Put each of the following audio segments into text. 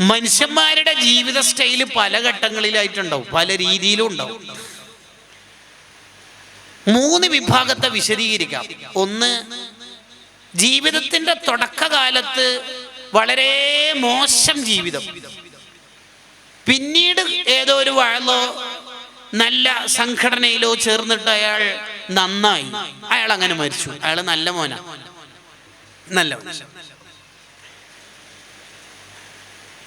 മനുഷ്യന്മാരുടെ ജീവിത സ്റ്റൈൽ പല ഘട്ടങ്ങളിലായിട്ടുണ്ടാവും പല രീതിയിലും ഉണ്ടാവും. മൂന്ന് വിഭാഗത്തെ വിശദീകരിക്കാം. ഒന്ന് ജീവിതത്തിന്റെ തുടക്കകാലത്ത് വളരെ മോശം ജീവിതം. പിന്നീട് ഏതോ ഒരു വഴലോ നല്ല സംഘടനയിലോ ചേർന്നിട്ട് അയാൾ നന്നായി. അയാൾ അങ്ങനെ മരിച്ചു. അയാൾ നല്ല മോന. നല്ല.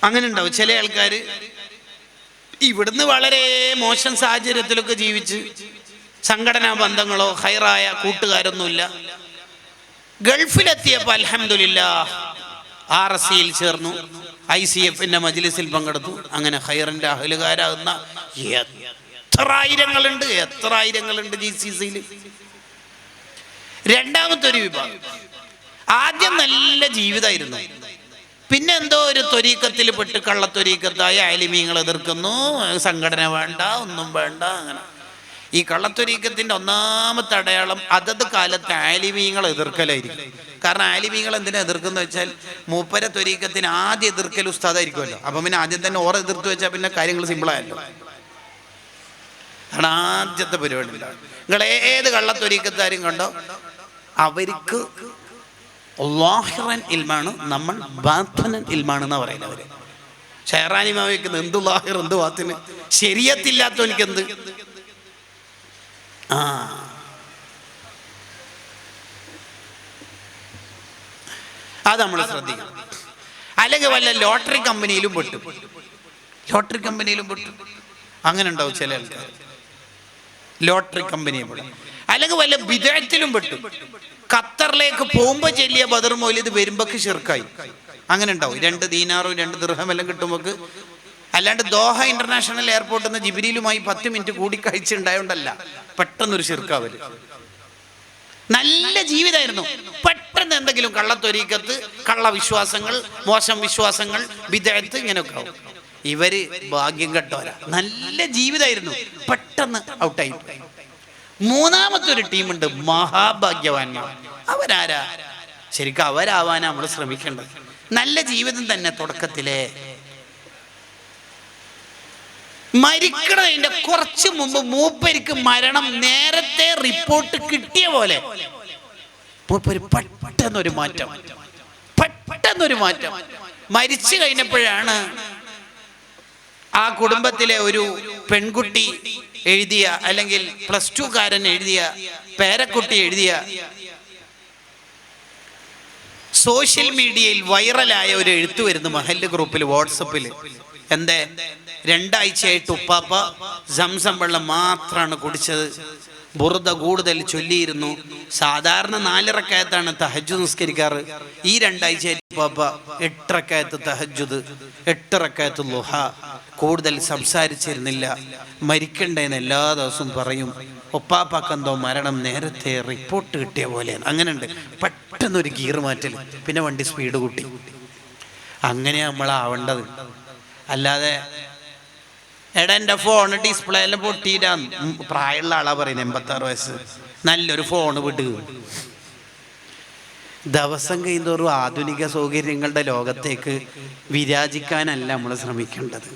അങ്ങനെ ഉണ്ടാവും ചില ആൾക്കാർ ഇവിടുന്ന് വളരെ മോശം സാഹചര്യത്തിലൊക്കെ ജീവിച്ച് സംഘടനാ ബന്ധങ്ങളോ ഹൈറായ കൂട്ടുകാരൊന്നുമില്ല. ഗൾഫിലെത്തിയപ്പോൾ അലഹമില്ല ആർ എസ് സിയിൽ ചേർന്നു. ഐ സി എഫിന്റെ മജ്ലിസിൽ പങ്കെടുത്തു. അങ്ങനെ ഹൈറിന്റെ അഹലുകാരാകുന്ന എത്ര ആയിരങ്ങളുണ്ട് എത്ര ആയിരങ്ങളുണ്ട് ജി സി സിയിൽ രണ്ടാമത്തെ ഒരു വിഭാഗം. ആദ്യം നല്ല ജീവിതമായിരുന്നു. പിന്നെ എന്തോ ഒരു ത്വരീക്കത്തിൽ പെട്ട് കള്ളത്തൊരീക്കത്തായ അയലിമീങ്ങൾ എതിർക്കുന്നു. സംഘടന വേണ്ട ഒന്നും വേണ്ട അങ്ങനെ. ഈ കള്ളത്തൊരീക്കത്തിന്റെ ഒന്നാമത്തെ അടയാളം അതത് കാലത്ത് ആലിമീങ്ങൾ എതിർക്കലായിരിക്കും. കാരണം ആലിമീങ്ങൾ എന്തിനാ എതിർക്കുന്ന വെച്ചാൽ മൂപ്പര ത്വരീക്കത്തിന് ആദ്യം എതിർക്കൽ ഉസ്താദായിരിക്കുമല്ലോ. അപ്പം പിന്നെ ആദ്യം തന്നെ ഓറ എതിർത്ത് വെച്ചാൽ പിന്നെ കാര്യങ്ങൾ സിമ്പിളായല്ലോ. അതാണ് ആദ്യത്തെ പരിപാടി. നിങ്ങൾ ഏത് കള്ളത്തൊരീക്കത്താരും കണ്ടോ? അവർക്ക് ലാഹിറൻ ഇൽമാണ് നമ്മൾ ബാത്തനൻ ഇൽമാണ് എന്നാ പറയുന്നത് അവർ. ഷെഹറാനിമ മാവിക്കുന്നത് എന്ത് ലാഹിർ എന്ത് ബാത്തിന്? ശരിയത്തില്ലാത്തവനിക്ക് എന്ത് ആ. അത് നമ്മൾ ശ്രദ്ധിക്കണം. അല്ലെങ്കിൽ വല്ല ലോട്ടറി കമ്പനിയിലും പെട്ടു. ലോട്ടറി കമ്പനിയിലും പെട്ടു. അങ്ങനെ ഉണ്ടാവും ചില ആൾക്കാർ. ലോട്ടറി കമ്പനിയെ അല്ലെങ്കിൽ വല്ല വിദേഹത്തിലും പെട്ടു. ഖത്തറിലേക്ക് പോകുമ്പോ ചെല്ലിയ ബദർ മൗലിത് വരുമ്പോക്ക് ഷിർക്കായി അങ്ങനെ ഉണ്ടാവും. രണ്ട് ദീനാറും രണ്ട് ദൃഹം എല്ലാം കിട്ടുമ്പോക്ക് അല്ലാണ്ട് ദോഹ ഇന്റർനാഷണൽ എയർപോർട്ടിൽ നിന്ന് ജിബിരിയിലുമായി പത്ത് മിനിറ്റ് കൂടിക്കാഴ്ച ഉണ്ടായോണ്ടല്ല പെട്ടെന്നൊരു ചെറുക്കാവൽ. നല്ല ജീവിതമായിരുന്നു പെട്ടെന്ന് എന്തെങ്കിലും കള്ളത്തൊരീക്കത്ത് കള്ളവിശ്വാസങ്ങൾ മോശം വിശ്വാസങ്ങൾ വിദേഹത്ത് ഇങ്ങനെയൊക്കെ ആവും. ഇവർ ഭാഗ്യം കെട്ടോരാ നല്ല ജീവിതമായിരുന്നു പെട്ടെന്ന് ഔട്ടായി. മൂന്നാമത്തെ ഒരു ടീമുണ്ട് മഹാഭാഗ്യവാന്മാർ. അവരാരാ? ശരിക്കും അവരാവാൻ നമ്മൾ ശ്രമിക്കേണ്ടത്. നല്ല ജീവിതം തന്നെ തുടക്കത്തിലെ മരിക്കണതിന്റെ കുറച്ച് മുമ്പ് മൂപ്പരിക്ക് മരണം നേരത്തെ റിപ്പോർട്ട് കിട്ടിയ പോലെ. മൂപ്പര് പെട്ടെന്നൊരു മാറ്റം. പെട്ടെന്നൊരു മാറ്റം. മരിച്ചു കഴിഞ്ഞപ്പോഴാണ് ആ കുടുംബത്തിലെ ഒരു പെൺകുട്ടി എഴുതിയ അല്ലെങ്കിൽ പ്ലസ് ടു കാരൻ എഴുതിയ പേരക്കുട്ടി എഴുതിയ സോഷ്യൽ മീഡിയയിൽ വൈറലായ ഒരു എഴുത്ത് വരുന്നു മഹല്ല് ഗ്രൂപ്പിൽ വാട്സപ്പിൽ എന്തേ? രണ്ടാഴ്ചയായിട്ട് ഉപ്പാപ്പ സംസം വെള്ളം മാത്രമാണ് കുടിച്ചത്. ബുറുദ കൂടുതൽ ചൊല്ലിയിരുന്നു. സാധാരണ നാലിറക്കയത്താണ് തഹജു നിസ്കരിക്കാറ്. ഈ രണ്ടാഴ്ചയായിട്ട് ഉപ്പാപ്പ എട്ടിറക്കയത്ത് തഹജുദ് എട്ടിറക്കയത്ത് ലുഹ. കൂടുതൽ സംസാരിച്ചിരുന്നില്ല. മരിക്കണ്ടേന്ന് എല്ലാ ദിവസവും പറയും ഒപ്പാപ്പാക്കെന്തോ മരണം നേരത്തെ റിപ്പോർട്ട് കിട്ടിയ പോലെയാണ്. അങ്ങനെയുണ്ട്. പെട്ടെന്നൊരു ഗീർ മാറ്റൽ പിന്നെ വണ്ടി സ്പീഡ് കൂട്ടി. അങ്ങനെ നമ്മളാവേണ്ടത് അല്ലാതെ എടാ എന്റെ ഫോൺ ഡിസ്പ്ലേ എല്ലാം പൊട്ടിയിട്ടാന്ന് പ്രായമുള്ള ആളാ പറയുന്നത് എൺപത്താറ് വയസ്സ്. നല്ലൊരു ഫോൺ വിടുക ദിവസം കഴിയുന്തോറും ആധുനിക സൗകര്യങ്ങളുടെ ലോകത്തേക്ക് വിരാജിക്കാനല്ല നമ്മൾ ശ്രമിക്കേണ്ടത്.